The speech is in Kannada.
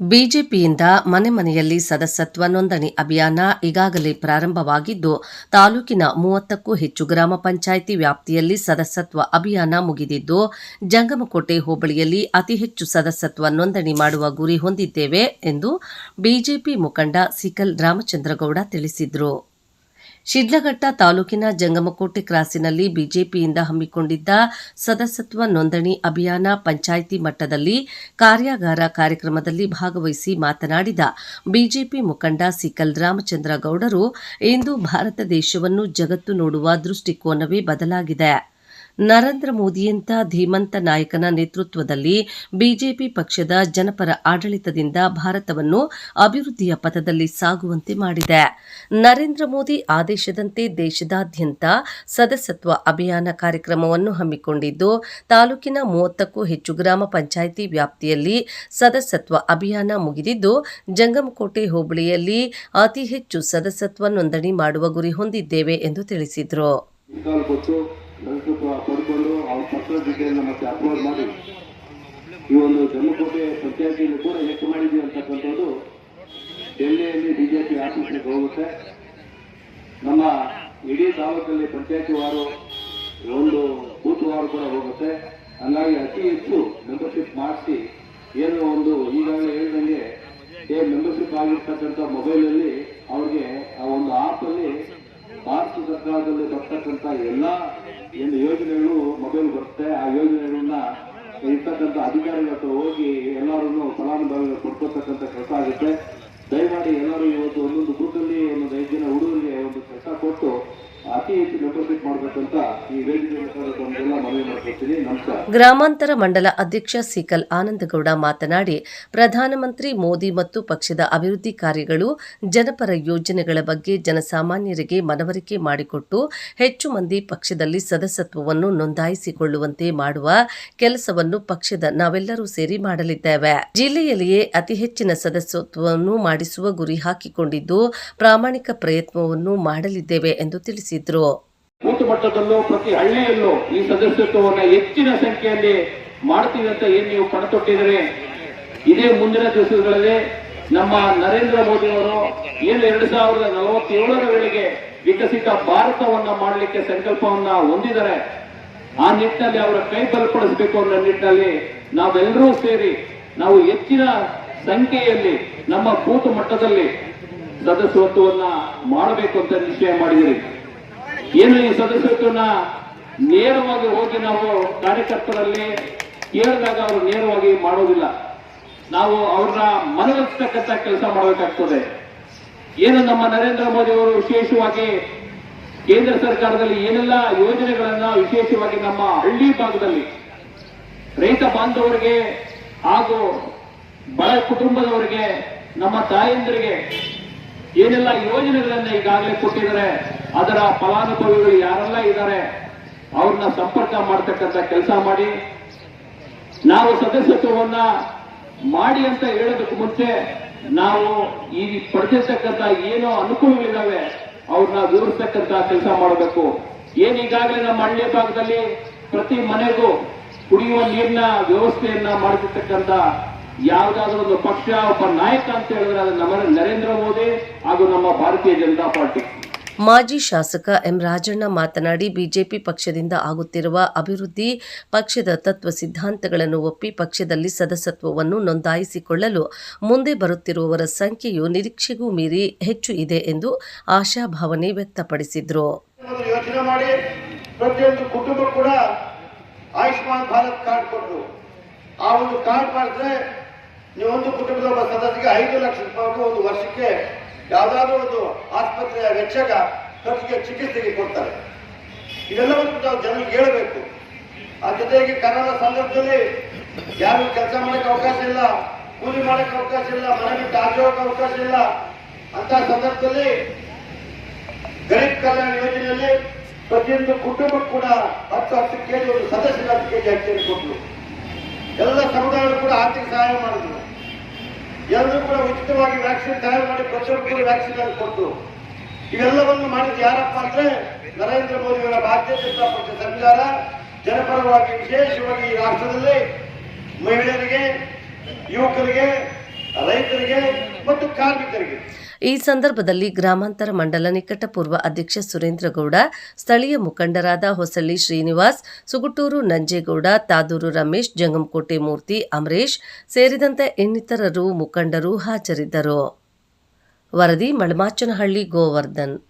ಬಿಜೆಪಿಯಿಂದ ಮನೆ ಮನೆಯಲ್ಲಿ ಸದಸ್ಯತ್ವ ನೋಂದಣಿ ಅಭಿಯಾನ ಈಗಾಗಲೇ ಪ್ರಾರಂಭವಾಗಿದ್ದು, ತಾಲೂಕಿನ ಮೂವತ್ತಕ್ಕೂ ಹೆಚ್ಚು ಗ್ರಾಮ ಪಂಚಾಯಿತಿ ವ್ಯಾಪ್ತಿಯಲ್ಲಿ ಸದಸ್ಯತ್ವ ಅಭಿಯಾನ ಮುಗಿದಿದ್ದು, ಜಂಗಮಕೋಟೆ ಹೋಬಳಿಯಲ್ಲಿ ಅತಿ ಹೆಚ್ಚು ಸದಸ್ಯತ್ವ ನೋಂದಣಿ ಮಾಡುವ ಗುರಿ ಹೊಂದಿದ್ದೇವೆ ಎಂದು ಬಿಜೆಪಿ ಮುಖಂಡ ಸಿಕಲ್ ರಾಮಚಂದ್ರಗೌಡ ತಿಳಿಸಿದರು. ಶಿಡ್ಲಘಟ್ಟ ತಾಲೂಕಿನ ಜಂಗಮಕೋಟೆ ಕ್ರಾಸಿನಲ್ಲಿ ಬಿಜೆಪಿಯಿಂದ ಹಮ್ಮಿಕೊಂಡಿದ್ದ ಸದಸ್ಯತ್ವ ನೋಂದಣಿ ಅಭಿಯಾನ ಪಂಚಾಯಿತಿ ಮಟ್ಟದಲ್ಲಿ ಕಾರ್ಯಾಗಾರ ಕಾರ್ಯಕ್ರಮದಲ್ಲಿ ಭಾಗವಹಿಸಿ ಮಾತನಾಡಿದ ಬಿಜೆಪಿ ಮುಖಂಡ ಸಿಕಲ್ ರಾಮಚಂದ್ರ ಗೌಡರು ಇಂದು ಭಾರತ ದೇಶವನ್ನು ಜಗತ್ತು ನೋಡುವ ದೃಷ್ಟಿಕೋನವೇ ಬದಲಾಗಿದೆ. ನರೇಂದ್ರ ಮೋದಿಯಂಥ ಧೀಮಂತ ನಾಯಕನ ನೇತೃತ್ವದಲ್ಲಿ ಬಿಜೆಪಿ ಪಕ್ಷದ ಜನಪರ ಆಡಳಿತದಿಂದ ಭಾರತವನ್ನು ಅಭಿವೃದ್ಧಿಯ ಪಥದಲ್ಲಿ ಸಾಗುವಂತೆ ಮಾಡಿದೆ. ನರೇಂದ್ರ ಮೋದಿ ಆದೇಶದಂತೆ ದೇಶದಾದ್ಯಂತ ಸದಸ್ಯತ್ವ ಅಭಿಯಾನ ಕಾರ್ಯಕ್ರಮವನ್ನು ಹಮ್ಮಿಕೊಂಡಿದ್ದು, ತಾಲೂಕಿನ ಮೂವತ್ತಕ್ಕೂ ಹೆಚ್ಚು ಗ್ರಾಮ ಪಂಚಾಯಿತಿ ವ್ಯಾಪ್ತಿಯಲ್ಲಿ ಸದಸ್ಯತ್ವ ಅಭಿಯಾನ ಮುಗಿದಿದ್ದು, ಜಂಗಮಕೋಟೆ ಹೋಬಳಿಯಲ್ಲಿ ಅತಿ ಹೆಚ್ಚು ಸದಸ್ಯತ್ವ ನೋಂದಣಿ ಮಾಡುವ ಗುರಿ ಹೊಂದಿದ್ದೇವೆ ಎಂದು ತಿಳಿಸಿದರು. ಸದಸ್ಯತ್ವ ಪಡ್ಕೊಂಡು ಅವ್ರ ಪತ್ರದ ಜೊತೆಯನ್ನು ಮತ್ತೆ ಅಪ್ಲೋಡ್ ಮಾಡಿ ಈ ಒಂದು ಜಮ್ಮುಕೋಟೆ ಪಂಚಾಯತಿಯಲ್ಲಿ ಕೂಡ ಎಷ್ಟು ಮಾಡಿದ್ದೀವಿ ಅಂತಕ್ಕಂಥದ್ದು ಡೆಲ್ಲಿಯಲ್ಲಿ ಬಿಜೆಪಿ ಆಫೀಸ್ಗೆ ಹೋಗುತ್ತೆ. ನಮ್ಮ ಇಡೀ ತಾಲೂಕಲ್ಲಿ ಪಂಚಾಯತಿ ವಾರು ಒಂದು ಬೂತ್ ವಾರು ಕೂಡ ಹೋಗುತ್ತೆ. ಹಂಗಾಗಿ ಅತಿ ಹೆಚ್ಚು ಮೆಂಬರ್ಶಿಪ್ ಮಾಡಿಸಿ ಏನು ಒಂದು ಈಗಾಗಲೇ ಹೇಳಿದಂಗೆ ಏ ಮೆಂಬರ್ಶಿಪ್ ಆಗಿರ್ತಕ್ಕಂಥ ಮೊಬೈಲಲ್ಲಿ ಅವ್ರಿಗೆ ಆ ಒಂದು ಆ್ಯಪಲ್ಲಿ ಭಾರತ ಸರ್ಕಾರದಲ್ಲಿ ಬರ್ತಕ್ಕಂಥ ಎಲ್ಲ ಏನು ಯೋಜನೆಗಳು ಮೊಬೈಲ್ ಬರುತ್ತೆ. ಆ ಯೋಜನೆಗಳನ್ನ ಇರ್ತಕ್ಕಂಥ ಅಧಿಕಾರಿಗಳ ಹತ್ರ ಹೋಗಿ ಎಲ್ಲರನ್ನು ಫಲಾನುಭವಿಗಳು ಕೊಡ್ಕೋತಕ್ಕಂಥ ಕೆಲಸ ಆಗುತ್ತೆ. ದಯಮಾಡಿ ಎಲ್ಲರೂ ಇವತ್ತು ಒಂದೊಂದು ಬೂತಲ್ಲಿ ಒಂದೊಂದು ಐದು ಜನ ಹುಡುಗರಿಗೆ ಒಂದು ಕೆಲಸ ಕೊಟ್ಟು ಗ್ರಾಮಾಂತರ ಮಂಡಲ ಅಧ್ಯಕ್ಷ ಸಿಕಲ್ ಆನಂದಗೌಡ ಮಾತನಾಡಿ, ಪ್ರಧಾನಮಂತ್ರಿ ಮೋದಿ ಮತ್ತು ಪಕ್ಷದ ಅಭಿವೃದ್ಧಿ ಕಾರ್ಯಗಳು ಜನಪರ ಯೋಜನೆಗಳ ಬಗ್ಗೆ ಜನಸಾಮಾನ್ಯರಿಗೆ ಮನವರಿಕೆ ಮಾಡಿಕೊಟ್ಟು, ಹೆಚ್ಚು ಮಂದಿ ಪಕ್ಷದಲ್ಲಿ ಸದಸ್ಯತ್ವವನ್ನು ನೋಂದಾಯಿಸಿಕೊಳ್ಳುವಂತೆ ಮಾಡುವ ಕೆಲಸವನ್ನು ಪಕ್ಷದ ನಾವೆಲ್ಲರೂ ಸೇರಿ ಮಾಡಲಿದ್ದೇವೆ. ಜಿಲ್ಲೆಯಲ್ಲಿಯೇ ಅತಿ ಹೆಚ್ಚಿನ ಸದಸ್ಯತ್ವವನ್ನು ಮಾಡಿಸುವ ಗುರಿ ಹಾಕಿಕೊಂಡಿದ್ದು, ಪ್ರಾಮಾಣಿಕ ಪ್ರಯತ್ನವನ್ನು ಮಾಡಲಿದ್ದೇವೆ ಎಂದು ತಿಳಿಸಿದರು ಬೂತ್ ಮಟ್ಟದಲ್ಲೂ ಪ್ರತಿ ಹಳ್ಳಿಯಲ್ಲೂ ಈ ಸದಸ್ಯತ್ವವನ್ನು ಹೆಚ್ಚಿನ ಸಂಖ್ಯೆಯಲ್ಲಿ ಮಾಡ್ತೀವಿ ಅಂತ ಏನ್ ನೀವು ಕಣತೊಟ್ಟಿದರೆ ಇದೇ ಮುಂದಿನ ದಿವಸಗಳಲ್ಲಿ ನಮ್ಮ ನರೇಂದ್ರ ಮೋದಿ ಅವರು ಏನು ಎರಡ್ ಸಾವಿರದ ನಲವತ್ತೇಳರ ವೇಳೆಗೆ ವಿಕಸಿತ ಭಾರತವನ್ನ ಮಾಡಲಿಕ್ಕೆ ಸಂಕಲ್ಪವನ್ನ ಹೊಂದಿದ್ದಾರೆ, ಆ ನಿಟ್ಟಿನಲ್ಲಿ ಅವರ ಕೈ ಬಲಪಡಿಸಬೇಕು ಅನ್ನೋ ನಿಟ್ಟಿನಲ್ಲಿ ನಾವೆಲ್ಲರೂ ಸೇರಿ ನಾವು ಹೆಚ್ಚಿನ ಸಂಖ್ಯೆಯಲ್ಲಿ ನಮ್ಮ ಕೂತು ಮಟ್ಟದಲ್ಲಿ ಸದಸ್ಯತ್ವವನ್ನ ಮಾಡಬೇಕು ಅಂತ ನಿಶ್ಚಯ ಮಾಡಿದಿರಿ ಏನು ಈ ಸದಸ್ಯತ್ವನ ನೇರವಾಗಿ ಹೋಗಿ ನಾವು ಕಾರ್ಯಕರ್ತರಲ್ಲಿ ಕೇಳಿದಾಗ ಅವರು ನೇರವಾಗಿ ಮಾಡೋದಿಲ್ಲ. ನಾವು ಅವ್ರನ್ನ ಮನವೊಲಿಸ್ತಕ್ಕಂಥ ಕೆಲಸ ಮಾಡಬೇಕಾಗ್ತದೆ. ಏನು ನಮ್ಮ ನರೇಂದ್ರ ಮೋದಿ ಅವರು ವಿಶೇಷವಾಗಿ ಕೇಂದ್ರ ಸರ್ಕಾರದಲ್ಲಿ ಏನೆಲ್ಲ ಯೋಜನೆಗಳನ್ನ ವಿಶೇಷವಾಗಿ ನಮ್ಮ ಹಳ್ಳಿ ಭಾಗದಲ್ಲಿ ರೈತ ಬಾಂಧವರಿಗೆ ಹಾಗೂ ಬಡ ಕುಟುಂಬದವರಿಗೆ, ನಮ್ಮ ತಾಯಂದಿರಿಗೆ ಏನೆಲ್ಲ ಯೋಜನೆಗಳನ್ನ ಈಗಾಗಲೇ ಕೊಟ್ಟಿದ್ದಾರೆ ಅದರ ಫಲಾನುಭವಿಗಳು ಯಾರೆಲ್ಲ ಇದ್ದಾರೆ, ಅವ್ರನ್ನ ಸಂಪರ್ಕ ಮಾಡ್ತಕ್ಕಂಥ ಕೆಲಸ ಮಾಡಿ, ನಾವು ಸದಸ್ಯತ್ವವನ್ನ ಮಾಡಿ ಅಂತ ಹೇಳೋದಕ್ಕೆ ಮುಂಚೆ ನಾವು ಈ ಪಡೆದಿರ್ತಕ್ಕಂಥ ಏನೋ ಅನುಕೂಲಗಳಿದ್ದಾವೆ, ಅವ್ರನ್ನ ವಿವರಿಸ್ತಕ್ಕಂಥ ಕೆಲಸ ಮಾಡಬೇಕು. ಏನ್ ಈಗಾಗಲೇ ನಮ್ಮ ಹಳ್ಳಿ ಭಾಗದಲ್ಲಿ ಪ್ರತಿ ಮನೆಗೂ ಕುಡಿಯುವ ನೀರಿನ ವ್ಯವಸ್ಥೆಯನ್ನ ಮಾಡಿರ್ತಕ್ಕಂಥ ಯಾವುದಾದ್ರೂ ಒಂದು ಪಕ್ಷ, ಒಬ್ಬ ನಾಯಕ ಅಂತ ಹೇಳಿದ್ರೆ ಅದು ನಮ್ಮ ನರೇಂದ್ರ ಮೋದಿ ಹಾಗೂ ನಮ್ಮ ಭಾರತೀಯ ಜನತಾ ಪಾರ್ಟಿ. ಮಾಜಿ ಶಾಸಕ ಎಂ ರಾಜಣ್ಣ ಮಾತನಾಡಿ, ಬಿಜೆಪಿ ಪಕ್ಷದಿಂದ ಆಗುತ್ತಿರುವ ಅಭಿವೃದ್ಧಿ ಪಕ್ಷದ ತತ್ವ ಸಿದ್ಧಾಂತಗಳನ್ನು ಒಪ್ಪಿ ಪಕ್ಷದಲ್ಲಿ ಸದಸ್ಯತ್ವವನ್ನು ನೋಂದಾಯಿಸಿಕೊಳ್ಳಲು ಮುಂದೆ ಬರುತ್ತಿರುವವರ ಸಂಖ್ಯೆಯು ನಿರೀಕ್ಷೆಗೂ ಮೀರಿ ಹೆಚ್ಚು ಇದೆ ಎಂದು ಆಶಾಭಾವನೆ ವ್ಯಕ್ತಪಡಿಸಿದರು. ಆಯುಷ್ಮಾನ್ ಭಾರತ್ ಕಾರ್ಡ್ ಕೊಟ್ಟರು ಆ ಒಂದು ಕಾರ್ಡ್ ಮಾಡಿದ್ರೆ ಒಂದು ಕುಟುಂಬದ ಒಬ್ಬ ಸದಸ್ಯರಿಗೆ ಐದು ಲಕ್ಷ ರೂಪಾಯಿ ಒಂದು ವರ್ಷಕ್ಕೆ ಯಾವುದಾದ್ರೂ ಒಂದು ಆಸ್ಪತ್ರೆಯ ವೆಚ್ಚಗ ಖರ್ಚಿಗೆ ಚಿಕಿತ್ಸೆಗೆ ಕೊಡ್ತಾರೆ. ಇದೆಲ್ಲವನ್ನು ನಾವು ಜನರಿಗೆ ಹೇಳಬೇಕು. ಆ ಜೊತೆಗೆ ಕನ್ನಡ ಸಂದರ್ಭದಲ್ಲಿ ಯಾರು ಕೆಲಸ ಮಾಡಕ್ಕೆ ಅವಕಾಶ ಇಲ್ಲ, ಕೂಲಿ ಮಾಡಕ್ಕೆ ಅವಕಾಶ ಇಲ್ಲ, ಮನೆ ಬಿಟ್ಟು ಅವಕಾಶ ಇಲ್ಲ ಅಂತ ಸಂದರ್ಭದಲ್ಲಿ ಗರೀಬ್ ಕಲ್ಯಾಣ ಯೋಜನೆಯಲ್ಲಿ ಪ್ರತಿಯೊಂದು ಕುಟುಂಬ ಕೂಡ ಹತ್ತು ಹತ್ತು ಕೆಜಿ ಒಂದು ಸದಸ್ಯರ ಹತ್ತು ಕೆಜಿ ಅಕ್ಕಿಯನ್ನು ಕೊಟ್ಟರು. ಎಲ್ಲ ಸಮುದಾಯಗಳು ಕೂಡ ಆರ್ಥಿಕ ಸಹಾಯ ಮಾಡಿದ್ರು. ಎಲ್ಲರೂ ಕೂಡ ಉಚಿತವಾಗಿ ವ್ಯಾಕ್ಸಿನ್ ತಯಾರು ಮಾಡಿ ಪ್ರತಿಯೊಬ್ಬರಿಗೆ ವ್ಯಾಕ್ಸಿನ್ ಕೊಟ್ಟರು ಇವೆಲ್ಲವನ್ನು ಮಾಡಿದ್ದು ಯಾರಪ್ಪ ಅಂದ್ರೆ ನರೇಂದ್ರ ಮೋದಿಯವರ ಭಾರತೀಯ ಜನತಾ ಪಕ್ಷ ಸರ್ಕಾರ ಜನಪರವಾಗಿ ವಿಶೇಷವಾಗಿ ಈ ರಾಷ್ಟ್ರದಲ್ಲಿ ಮಹಿಳೆಯರಿಗೆ, ಯುವಕರಿಗೆ, ರೈತರಿಗೆ ಈ ಸಂದರ್ಭದಲ್ಲಿ ಗ್ರಾಮಾಂತರ ಮಂಡಲ ನಿಕಟಪೂರ್ವ ಅಧ್ಯಕ್ಷ ಸುರೇಂದ್ರಗೌಡ, ಸ್ಥಳೀಯ ಮುಖಂಡರಾದ ಹೊಸಳ್ಳಿ ಶ್ರೀನಿವಾಸ್, ಸುಗುಟೂರು ನಂಜೇಗೌಡ, ತಾದೂರು ರಮೇಶ್, ಜಂಗಮಕೋಟೆ ಮೂರ್ತಿ ಅಮರೇಶ್ ಸೇರಿದಂತೆ ಇನ್ನಿತರರು ಮುಖಂಡರು ಹಾಜರಿದ್ದರು. ವರದಿ ಮಳಮಾಚನಹಳ್ಳಿ ಗೋವರ್ಧನ್.